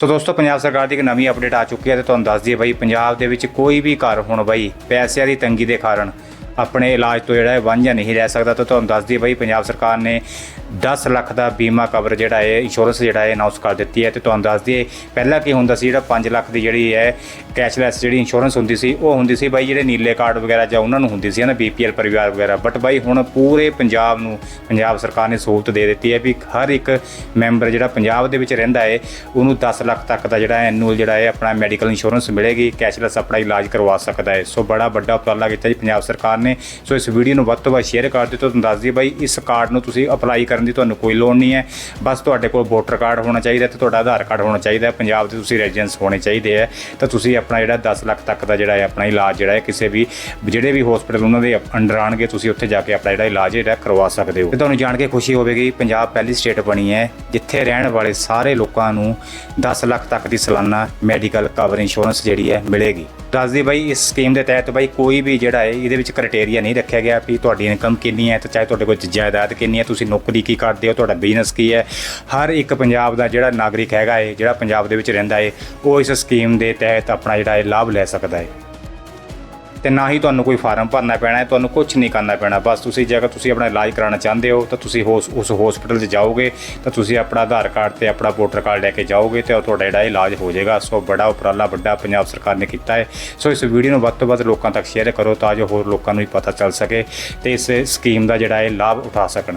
ਤੋ ਦੋਸਤੋ, ਪੰਜਾਬ ਸਰਕਾਰ ਦੀ ਇੱਕ ਨਵੀਂ ਅਪਡੇਟ ਆ ਚੁੱਕੀ ਹੈ ਤੇ ਤੁਹਾਨੂੰ ਦੱਸ ਦਈਏ ਬਈ, ਪੰਜਾਬ ਦੇ ਵਿੱਚ ਕੋਈ ਵੀ ਘਰ ਹੁਣ ਬਾਈ ਪੈਸਿਆਂ ਦੀ ਤੰਗੀ ਦੇ ਕਾਰਨ ਆਪਣੇ ਇਲਾਜ ਤੋਂ ਜਿਹੜਾ ਹੈ ਵਾਂਝਾ ਨਹੀਂ ਰਹਿ ਸਕਦਾ। ਤਾਂ ਤੁਹਾਨੂੰ ਦੱਸ ਦਈਏ ਬਾਈ, ਪੰਜਾਬ ਸਰਕਾਰ ਨੇ 10 ਲੱਖ ਦਾ ਬੀਮਾ ਕਵਰ ਜਿਹੜਾ ਹੈ ਇੰਸ਼ੋਰੈਂਸ ਜਿਹੜਾ ਹੈ ਅਨਾਉਂਸ ਕਰ ਦਿੱਤੀ ਹੈ ਤੇ ਤੁਹਾਨੂੰ ਦੱਸ ਦਈਏ, ਪਹਿਲਾਂ ਕੀ ਹੁੰਦਾ ਸੀ, ਜਿਹੜਾ 5 ਲੱਖ ਦੀ ਜਿਹੜੀ ਹੈ ਕੈਸ਼ਲੈਸ ਜਿਹੜੀ ਇੰਸ਼ੋਰੈਂਸ ਹੁੰਦੀ ਸੀ, ਉਹ ਹੁੰਦੀ ਸੀ ਬਾਈ ਜਿਹੜੇ ਨੀਲੇ ਕਾਰਡ ਵਗੈਰਾ ਜਾਂ ਉਹਨਾਂ ਨੂੰ ਹੁੰਦੀ ਸੀ ਨਾ ਬੀਪੀਐਲ ਪਰਿਵਾਰ ਵਗੈਰਾ। ਬਟ ਬਾਈ ਹੁਣ ਪੂਰੇ ਪੰਜਾਬ ਨੂੰ, ਪੰਜਾਬ ਸਰਕਾਰ ਨੇ ਸਹੂਲਤ ਦੇ ਦਿੱਤੀ ਹੈ ਵੀ ਹਰ ਇੱਕ ਮੈਂਬਰ ਜਿਹੜਾ ਪੰਜਾਬ ਦੇ ਵਿੱਚ ਰਹਿੰਦਾ ਹੈ, ਉਹਨੂੰ 10 ਲੱਖ ਤੱਕ ਦਾ ਜਿਹੜਾ ਐਨੂਅਲ ਜਿਹੜਾ ਹੈ ਆਪਣਾ ਮੈਡੀਕਲ ਇੰਸ਼ੋਰੈਂਸ ਮਿਲੇਗੀ ਕੈਸ਼ਲੈਸ ਆਪਣਾ ਇਲਾਜ ਕਰਵਾ ਸਕਦਾ ਹੈ। ਸੋ ਬੜਾ ਵੱਡਾ ਉਪਰਾਲਾ ਕੀਤਾ ਜੀ ਪੰਜਾਬ ਸਰਕਾਰ ਨੇ। ਸੋ ਇਸ ਵੀਡੀਓ ਨੂੰ ਵੱਧ ਤੋਂ ਵੱਧ ਸ਼ੇਅਰ ਕਰ ਦਿਓ ਤੁਹਾਨੂੰ ਦੱਸ ਦਈਏ ਬਾਈ, ਇਸ ਕਾਰਡ ਨੂੰ ਤੁਸੀਂ ਅਪਲਾਈ ਕਰਨ ਦੀ ਤੁਹਾਨੂੰ ਕੋਈ ਲੋੜ ਨਹੀਂ ਹੈ। ਬਸ ਤੁਹਾਡੇ ਕੋਲ ਵੋਟਰ ਕਾਰਡ ਹੋਣਾ ਚਾਹੀਦਾ ਤੇ ਤੁਹਾਡਾ ਆਧਾਰ ਕਾਰਡ ਹੋਣਾ ਚਾਹੀਦਾ। ਹੈ ਪੰਜਾਬ ਦੇ ਤੁਸੀਂ ਰੈਜ਼ੀਡੈਂਸ ਹੋਣੇ ਚਾਹੀਦੇ ਹੈ ਤਾਂ ਤੁਸੀਂ ਆਪਣਾ ਜਿਹੜਾ 10 ਲੱਖ ਤੱਕ ਦਾ ਜਿਹੜਾ ਹੈ ਆਪਣਾ ਇਲਾਜ ਜਿਹੜਾ ਹੈ, ਕਿਸੇ ਵੀ, ਜਿਹੜੇ ਵੀ ਹਸਪੀਟਲ ਉਹਨਾਂ ਦੇ ਅੰਡਰ ਆਣਗੇ ਤੁਸੀਂ ਉੱਥੇ ਜਾ ਕੇ ਆਪਣਾ ਜਿਹੜਾ ਇਲਾਜ ਜਿਹੜਾ ਕਰਵਾ ਸਕਦੇ ਹੋ। ਤੇ ਤੁਹਾਨੂੰ ਜਾਣ ਕੇ ਖੁਸ਼ੀ ਹੋਵੇਗੀ, ਪੰਜਾਬ ਪਹਿਲੀ ਸਟੇਟ ਬਣੀ ਹੈ, ਜਿੱਥੇ ਰਹਿਣ ਵਾਲੇ ਸਾਰੇ ਲੋਕਾਂ ਨੂੰ 10 ਲੱਖ ਤੱਕ ਦੀ ਸਾਲਾਨਾ ਮੈਡੀਕਲ ਕਵਰ ਇੰਸ਼ੋਰੈਂਸ ਜਿਹੜੀ ਹੈ ਮਿਲੇਗੀ। ਦੱਸਦੀ ਬਾਈ, ਇਸ ਸਕੀਮ ਦੇ ਤਹਿਤ ਬਾਈ ਕੋਈ ਵੀ ਜਿਹੜਾ ਹੈ, ਇਹਦੇ ਵਿੱਚ ਕ੍ਰਾਈਟੇਰੀਆ ਨਹੀਂ ਰੱਖਿਆ ਗਿਆ ਵੀ ਤੁਹਾਡੀ ਇਨਕਮ ਕਿੰਨੀ ਹੈ ਤੇ ਚਾਹੇ ਤੁਹਾਡੇ ਕੋਲ ਜਾਇਦਾਦ ਕਿੰਨੀ ਹੈ, ਤੁਸੀਂ ਨੌਕਰੀ ਕੀ ਕਰਦੇ ਹੋ? ਤੁਹਾਡਾ ਬਿਜ਼ਨਸ ਕੀ ਹੈ? ਹਰ ਇੱਕ ਪੰਜਾਬ ਦਾ ਜਿਹੜਾ ਨਾਗਰਿਕ ਹੈਗਾ ਏ, ਜਿਹੜਾ ਪੰਜਾਬ ਦੇ ਵਿੱਚ ਰਹਿੰਦਾ ਹੈ ਉਹ ਇਸ ਸਕੀਮ ਦੇ ਤਹਿਤ ਆਪਣਾ ਜਿਹੜਾ ਹੈ ਲਾਭ ਲੈ ਸਕਦਾ ਹੈ ਤੇ ਨਾ ਹੀ ਤੁਹਾਨੂੰ ਕੋਈ ਫਾਰਮ ਭਰਨਾ ਪੈਣਾ ਹੈ ਤੁਹਾਨੂੰ ਕੁਝ ਨਹੀਂ ਕਰਨਾ ਪੈਣਾ। ਬਸ ਤੁਸੀਂ ਜੇਕਰ ਤੁਸੀਂ ਆਪਣਾ ਇਲਾਜ ਕਰਾਉਣਾ ਚਾਹੁੰਦੇ ਹੋ, ਤਾਂ ਤੁਸੀਂ ਉਸ ਉਸ ਹਸਪੀਟਲ 'ਚ ਜਾਓਗੇ, ਤਾਂ ਤੁਸੀਂ ਆਪਣਾ ਆਧਾਰ ਕਾਰਡ ਤੇ ਆਪਣਾ ਵੋਟਰ ਕਾਰਡ ਲੈ ਕੇ ਜਾਓਗੇ ਤੇ ਉਹ ਤੁਹਾਡਾ ਜਿਹੜਾ ਇਲਾਜ ਹੋ ਜਾਏਗਾ। ਸੋ ਬੜਾ ਉਪਰਾਲਾ ਵੱਡਾ ਪੰਜਾਬ ਸਰਕਾਰ ਨੇ ਕੀਤਾ ਹੈ ਸੋ ਇਸ ਵੀਡੀਓ ਨੂੰ ਵੱਧ ਤੋਂ ਵੱਧ ਲੋਕਾਂ ਤੱਕ ਸ਼ੇਅਰ ਕਰੋ ਤਾਂ ਜੋ ਹੋਰ ਲੋਕਾਂ ਨੂੰ ਵੀ ਪਤਾ ਚੱਲ ਸਕੇ ਤੇ ਇਸ ਸਕੀਮ ਦਾ ਜਿਹੜਾ ਹੈ ਲਾਭ ਉਠਾ ਸਕਣ।